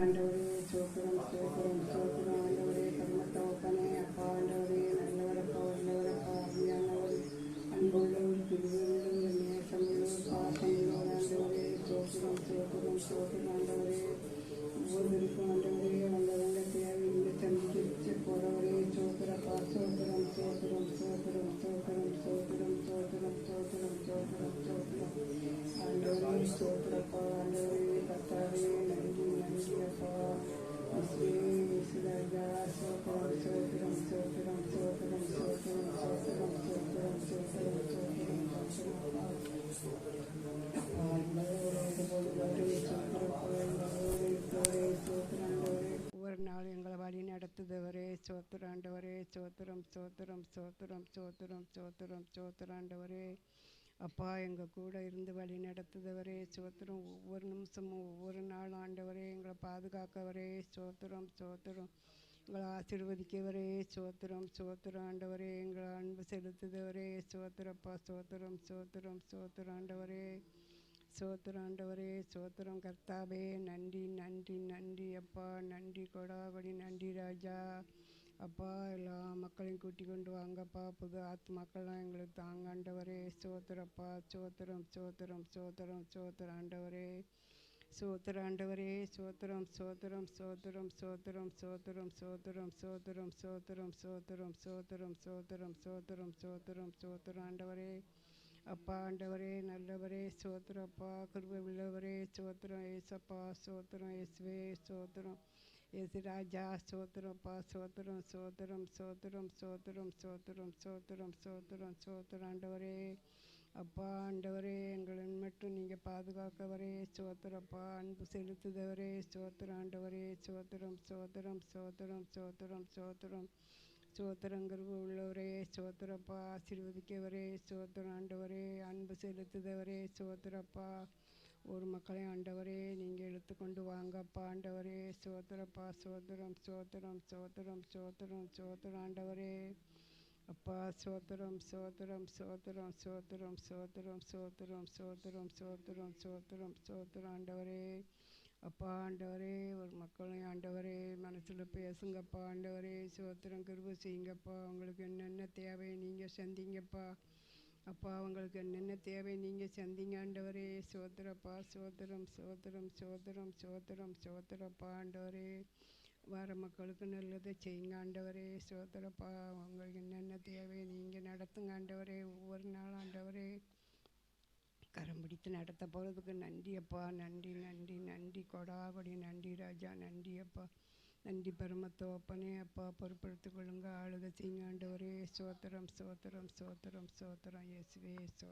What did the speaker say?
ஆண்டவரே சோத்திரம் சோத்திரம் சோத்திரம் ஆண்டவரே எங்களை வழி நடத்துதவரே சோத்திராண்டவரே சோத்திரம் சோத்திரம் சோத்திரம் சோத்திரம் சோத்திரம் சோத்திராண்டவரே அப்பா எங்கள் கூட இருந்து வழி நடத்துதவரே சோத்திரம் ஒவ்வொரு நிமிஷமும் ஒவ்வொரு நாள் ஆண்டவரே எங்களை பாதுகாக்கவரே சோத்திரம் சோத்திரம் எங்களை ஆசீர்வதிக்கவரே சோத்திரம் சோத்திரம் ஆண்டவரே எங்களை அன்பு செலுத்துதவரே சோத்திரப்பா சோத்திரம் சோத்திரம் சோத்திராண்டவரே ஆண்டவரே சோத்திரம் ஆண்டவரே சோத்திரம் கர்த்தாவே நன்றி நன்றி நன்றி அப்பா நன்றி கொடாபடி நன்றி ராஜா அப்பா எல்லா மக்களையும் கூட்டி கொண்டு வாங்கப்பா புது ஆத்மாக்கள்லாம் எங்களுக்கு தாங்க ஆண்டவரே சோத்திரப்பா சோத்திரம் சோத்திரம் சோத்திரம் சோத்திரம் ஆண்டவரே சோத்திர ஆண்டவரே சோத்திரம் சோத்திரம் சோத்திரம் சோத்திரம் சோத்திரம் சோத்திரம் சோத்திரம் சோத்திரம் சோத்திரம் சோத்திரம் சோத்திரம் சோத்திரம் சோத்திரம் சோத்திரம் ஆண்டவரே அப்பா ஆண்டவரே நல்லவரே சோத்திரப்பா கிருபை உள்ளவரே சோத்திரம் ஏசப்பா சோத்திரம் எஸ்வே சோத்திரம் எஸ் ராஜா சோத்திரப்பா சோத்திரம் சோத்திரம் சோத்திரம் சோத்திரம் சோத்திரம் சோத்திரம் சோத்திரம் சோத்திரம் ஆண்டவரே அப்பா ஆண்டவரே எங்களின் மட்டும் நீங்கள் பாதுகாக்கவரே சோத்திரப்பா அன்பு செலுத்துதவரே சோத்திரம் ஆண்டவரே சோத்திரம் சோத்திரம் சோத்திரம் சோத்திரம் சோத்திரம் சோத்திரங்கிறது உள்ளவரே ஸ்தோத்திரப்பா ஆசீர்வதிக்கவரே ஸ்தோத்திரம் ஆண்டவரே அன்பு செலுத்துதவரே ஸ்தோத்திரப்பா ஒரு மக்களை ஆண்டவரே நீங்கள் இழுத்து கொண்டு வாங்கப்பா ஆண்டவரே சோத்திரப்பா சோத்திரம் சோத்திரம் சோத்திரம் சோத்திரம் சோத்திரம் ஆண்டவரே அப்பா சோத்திரம் சோத்திரம் சோத்திரம் சோத்திரம் சோத்திரம் சோத்திரம் சோத்திரம் சோத்திரம் சோத்திரம் சோத்திரம் ஆண்டவரே அப்பா ஆண்டவரே ஒரு மக்களையும் ஆண்டவரே மனசில் பேசுங்கப்பா ஆண்டவரே சோத்திரம் கிருப செய்யுங்கப்பா. உங்களுக்கு என்னென்ன தேவை நீங்கள் சந்திங்கப்பா. அப்பா அவங்களுக்கு என்னென்ன தேவை நீங்கள் சந்திங்க ஆண்டவரே. சோத்திரப்பா சோத்திரம் சோத்திரம் சோத்திரம் சோத்திரம் சோத்திரப்பா ஆண்டவரே. வர மக்களுக்கு நல்லதை செய்யுங்க ஆண்டவரே. சோத்திரப்பா அவங்களுக்கு என்னென்ன தேவை நீங்கள் நடத்துங்க ஆண்டவரே. ஒவ்வொரு நாள் ஆண்டவரே. கரம் பிடித்து நடத்த போகிறதுக்கு நன்றி அப்பா நன்றி நன்றி. நன்றி கொடாபடி நன்றி ராஜா. நன்றி அப்பா நன்றி பரமத்தோப்பனே அப்பா. பொறுப்படுத்திக் கொள்ளுங்க. ஆளுக செய்யுங்க ஆண்டவரே சோத்திரம் சோத்திரம் சோத்திரம் சோத்திரம் இயேசுவே சோத்திரம்